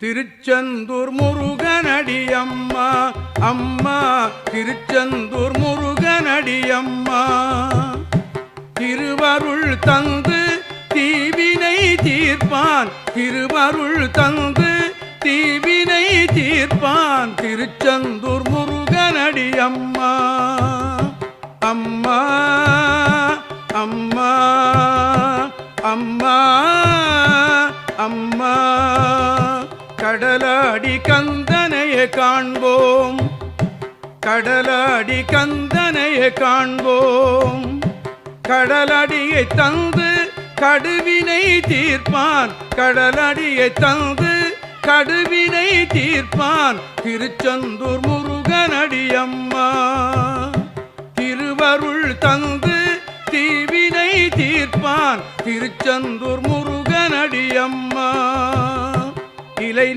திருச்செந்தூர் முருகனடியம்மா அம்மா திருச்செந்தூர் முருகனடியம்மா. திருவருள் தந்து தீவினை தீர்ப்பான் திருவருள் தந்து தீவினை தீர்ப்பான் திருச்செந்தூர் முருகனடியம்மா. அம்மா அம்மா அம்மா அம்மா. கடலாடி கந்தனையை காண்போம். கடலாடி கந்தனையை காண்போம். கடலடியை தந்து கடுவினை தீர்ப்பான். கடலடியை தந்து கடுவினை தீர்ப்பான். திருச்செந்தூர் முருகனடியம்மா. திருவருள் தந்து தீவினை தீர்ப்பான். திருச்செந்தூர் முருகனடியம்மா. இலை